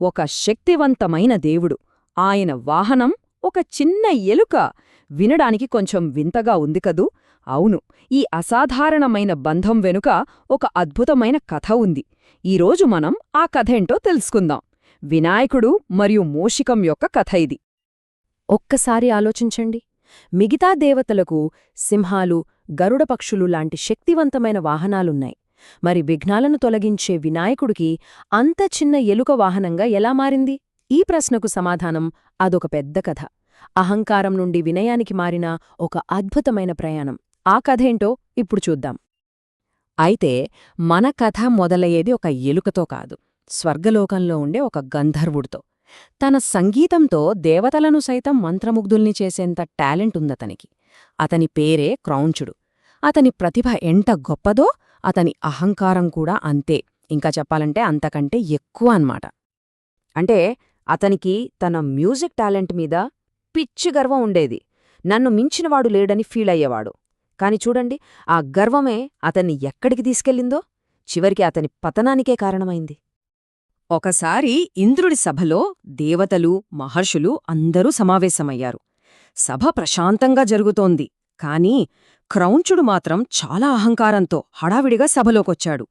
ఒక శక్తివంతమైన దేవుడు. ఆయన వాహనం ఒక చిన్న ఎలుక. వినడానికి కొంచెం వింతగా ఉంది కదూ? అవును ఈ అసాధారణమైన బంధం వెనుక ఒక అద్భుతమైన కథ ఉంది. ఈరోజు మనం ఆ కథేంటో తెలుసుకుందాం. వినాయకుడు మరియు మూషికం యొక్క కథ ఇది. ఒక్కసారి ఆలోచించండి. మిగతా దేవతలకు సింహాలు గరుడపక్షులు లాంటి శక్తివంతమైన వాహనాలున్నాయి. మరి విఘ్నాలను తొలగించే వినాయకుడికి అంత చిన్న ఎలుక వాహనంగా ఎలా మారింది? ఈ ప్రశ్నకు సమాధానం అదొక పెద్ద కథ. అహంకారం నుండి వినయానికి మారిన ఒక అద్భుతమైన ప్రయాణం. ఆ కథేంటో ఇప్పుడు చూద్దాం. అయితే మన కథ మొదలయ్యేది ఒక ఎలుకతో కాదు. స్వర్గలోకంలో ఉండే ఒక గంధర్వుడితో. తన సంగీతంతో దేవతలను సైతం మంత్రముగ్ధుల్ని చేసేంత టాలెంట్ ఉందతనికి. అతని పేరే క్రౌంచుడు. అతని ప్రతిభ ఎంత గొప్పదో అతని అహంకారం కూడా అంతే. ఇంకా చెప్పాలంటే అంతకంటే ఎక్కువ అన్మాట అంటే అతనికి తన మ్యూజిక్ టాలెంట్ మీద పిచ్చి గర్వం ఉండేది. నన్ను మించినవాడు లేడని ఫీల్ అయ్యేవాడు. కాని చూడండి ఆ గర్వమే అతన్ని ఎక్కడికి తీసుకెళ్ళిందో? చివరికి అతని పతనానికే కారణమైంది. ఒకసారి ఇంద్రుడి సభలో దేవతలు మహర్షులు అందరూ సమావేశమయ్యారు. సభ ప్రశాంతంగా జరుగుతోంది. కాని క్రౌంచుడు మాత్రం చాలా అహంకారంతో హడావిడిగా సభలోకొచ్చాడు.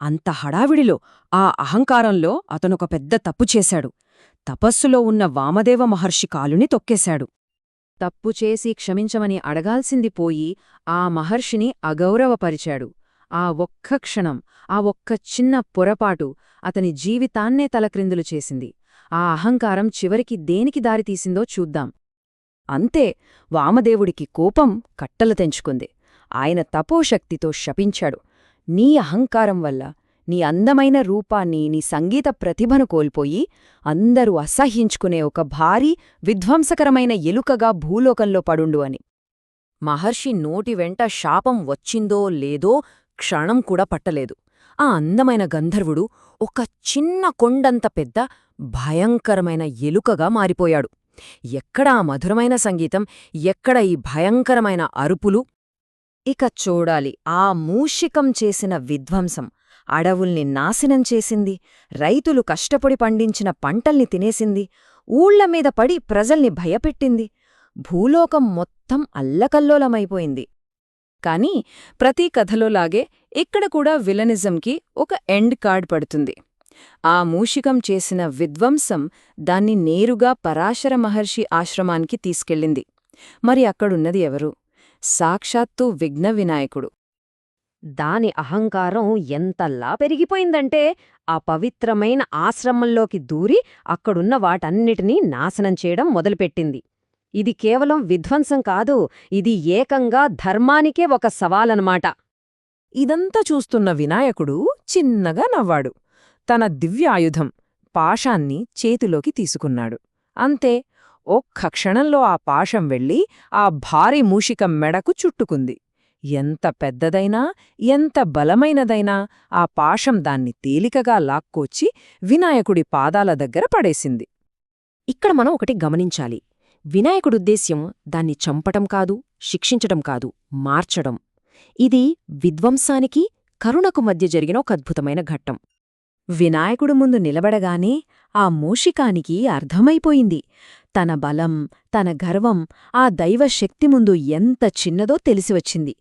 అంత హడావిడిలో ఆ అహంకారంలో అతనొక పెద్ద తప్పు చేశాడు. తపస్సులో ఉన్న వామదేవ మహర్షి కాలుని తొక్కేశాడు. తప్పు చేసి క్షమించమని అడగాల్సింది పోయి ఆ మహర్షిని అగౌరవపరిచాడు. ఆ ఒక్క క్షణం ఆ ఒక్క చిన్న పొరపాటు అతని జీవితాన్నే తలక్రిందులు చేసింది. ఆ అహంకారం చివరికి దేనికి దారితీసిందో చూద్దాం. అంతే వామదేవుడికి కోపం కట్టలు తెంచుకుంది. ఆయన తపోశక్తితో శపించాడు. నీ అహంకారం వల్ల నీ అందమైన రూపాన్ని నీ సంగీత ప్రతిభను కోల్పోయి అందరూ అసహ్యించుకునే ఒక భారీ విధ్వంసకరమైన ఎలుకగా భూలోకంలో పడుండు అని. మహర్షి నోటి వెంట శాపం వచ్చిందో లేదో క్షణం కూడా పట్టలేదు. ఆ అందమైన గంధర్వుడు ఒక చిన్న కొండంత పెద్ద భయంకరమైన ఎలుకగా మారిపోయాడు. ఎక్కడ ఆ మధురమైన సంగీతం ఎక్కడ ఈ భయంకరమైన అరుపులు? ఇక చూడాలి ఆ మూషికం చేసిన విధ్వంసం అడవుల్ని నాశనం చేసింది రైతులు కష్టపడి పండించిన పంటల్ని తినేసింది ఊళ్ళమీద పడి ప్రజల్ని భయపెట్టింది భూలోకం మొత్తం అల్లకల్లోలమైపోయింది. కాని ప్రతి కథలోలాగే ఇక్కడ కూడా విలనిజంకి ఒక ఎండ్ కార్డ్ పడుతుంది. ఆ మూషికం చేసిన విధ్వంసం దాన్ని నేరుగా పరాశర మహర్షి ఆశ్రమానికి తీసుకెళ్ళింది. మరి అక్కడున్నది ఎవరు? సాక్షాత్తు విఘ్న వినాయకుడు. దాని అహంకారం ఎంతలా పెరిగిపోయిందంటే ఆ పవిత్రమైన ఆశ్రమంలోకి దూరి అక్కడున్న వాటన్నిటినీ నాశనం చేయడం మొదలుపెట్టింది. ఇది కేవలం విధ్వంసం కాదు ఇది ఏకంగా ధర్మానికే ఒక సవాలనమాట ఇదంతా చూస్తున్న వినాయకుడు చిన్నగా నవ్వాడు. తన దివ్యాయుధం పాశాన్ని చేతిలోకి తీసుకున్నాడు. అంతే ఒక్క క్షణంలో ఆ పాశం వెళ్ళి ఆ భారీ మూషికం మెడకు చుట్టుకుంది. ఎంత పెద్దదైనా ఎంత బలమైనదైనా ఆ పాశం దాన్ని తేలికగా లాక్కొచ్చి వినాయకుడి పాదాల దగ్గర పడేసింది. ఇక్కడ మనం ఒకటి గమనించాలి. వినాయకుడుద్దేశ్యం దాన్ని చంపటం కాదు శిక్షించటం కాదు మార్చడం. ఇది విధ్వంసానికి కరుణకు మధ్య జరిగిన ఒక అద్భుతమైన ఘట్టం. వినాయకుడు ముందు నిలబడగానే ఆ మూషికానికి అర్థమైపోయింది. తన బలం తన గర్వం ఆ దైవశక్తి ముందు ఎంత చిన్నదో తెలిసివచ్చింది.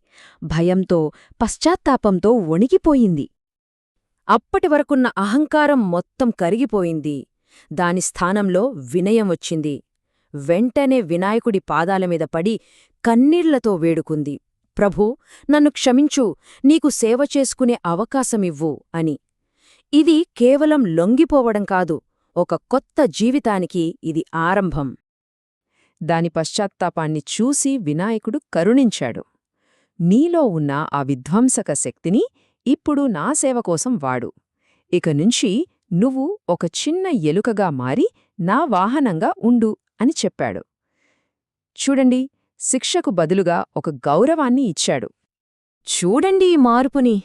భయంతో పశ్చాత్తాపంతో వణికిపోయింది. అప్పటివరకున్న అహంకారం మొత్తం కరిగిపోయింది. దాని స్థానంలో వినయం వచ్చింది. వెంటనే వినాయకుడి పాదాలమీద పడి కన్నీళ్ళతో వేడుకుంది. ప్రభూ నన్ను క్షమించు. నీకు సేవ చేసుకునే అవకాశమివ్వు అని. ఇది కేవలం లొంగిపోవడం కాదు ఒక కొత్త జీవితానికి ఇది ఆరంభం. దాని పశ్చాత్తాపాన్ని చూసి వినాయకుడు కరుణించాడు. నీలో ఉన్న ఆ విధ్వంసక శక్తిని ఇప్పుడు నా సేవ కోసం వాడు. ఇక నుంచి నువ్వు ఒక చిన్న ఎలుకగా మారి నా వాహనంగా ఉండు అని చెప్పాడు. చూడండి శిక్షకు బదులుగా ఒక గౌరవాన్ని ఇచ్చాడు. చూడండి ఈ మార్పుని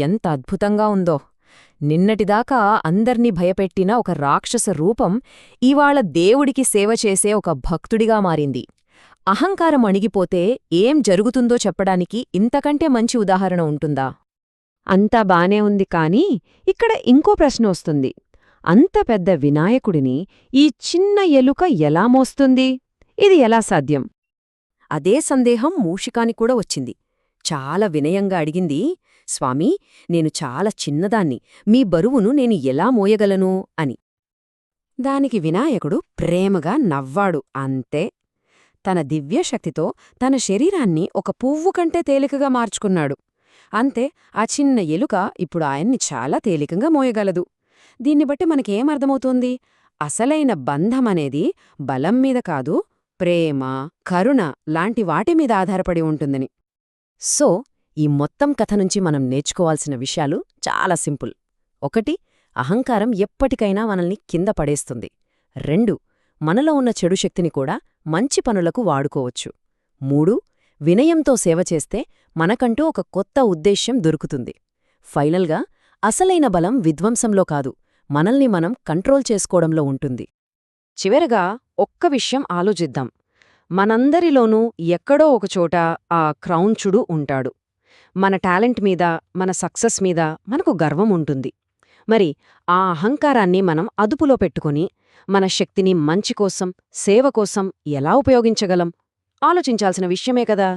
ఎంత అద్భుతంగా ఉందో. నిన్నటిదాకా అందర్నీ భయపెట్టిన ఒక రాక్షస రూపం ఇవాళ దేవుడికి సేవ చేసే ఒక భక్తుడిగా మారింది. అహంకారం అణిగిపోతే ఏం జరుగుతుందో చెప్పడానికి ఇంతకంటే మంచి ఉదాహరణ ఉంటుందా? అంతా బానే ఉంది కాని ఇక్కడ ఇంకో ప్రశ్న వస్తుంది. అంత పెద్ద వినాయకుడిని ఈ చిన్న ఎలుక ఎలా మోస్తుంది? ఇది ఎలా సాధ్యం? అదే సందేహం మూషికాని కూడా వచ్చింది. చాలా వినయంగా అడిగింది స్వామీ నేను చాలా చిన్నదాన్ని. మీ బరువును నేను ఎలా మోయగలను? అని. దానికి వినాయకుడు ప్రేమగా నవ్వాడు. అంతే. తన దివ్యశక్తితో తన శరీరాన్ని ఒక పువ్వు కంటే తేలికగా మార్చుకున్నాడు. అంతే ఆ చిన్న ఎలుక ఇప్పుడు ఆయన్ని చాలా తేలికగా మోయగలదు. దీన్ని బట్టి మనకేమర్థమవుతోంది? అసలైన బంధమనేది బలం మీద కాదు ప్రేమ కరుణ లాంటి వాటి మీద ఆధారపడి ఉంటుందని. సో ఈ మొత్తం కథ నుంచి మనం నేర్చుకోవాల్సిన విషయాలు చాలా సింపుల్. ఒకటి అహంకారం ఎప్పటికైనా మనల్ని కింద పడేస్తుంది. రెండు మనలో ఉన్న చెడు శక్తిని కూడా మంచి పనులకు వాడుకోవచ్చు. మూడు వినయంతో సేవ చేస్తే మనకంటూ ఒక కొత్త ఉద్దేశ్యం దొరుకుతుంది. ఫైనల్గా అసలైన బలం విధ్వంసంలో కాదు మనల్ని మనం కంట్రోల్ చేసుకోవడంలో ఉంటుంది. చివరగా ఒక్క విషయం ఆలోచిద్దాం. మనందరిలోనూ ఎక్కడో ఒకచోట ఆ క్రౌంచుడు ఉంటాడు. మన టాలెంట్ మీద మన సక్సెస్ మీద మనకు గర్వం ఉంటుంది. మరి ఆ అహంకారాన్ని మనం అదుపులో పెట్టుకుని మన శక్తిని మంచి కోసం సేవ కోసం ఎలా ఉపయోగించగలం? ఆలోచించాల్సిన విషయమే కదా!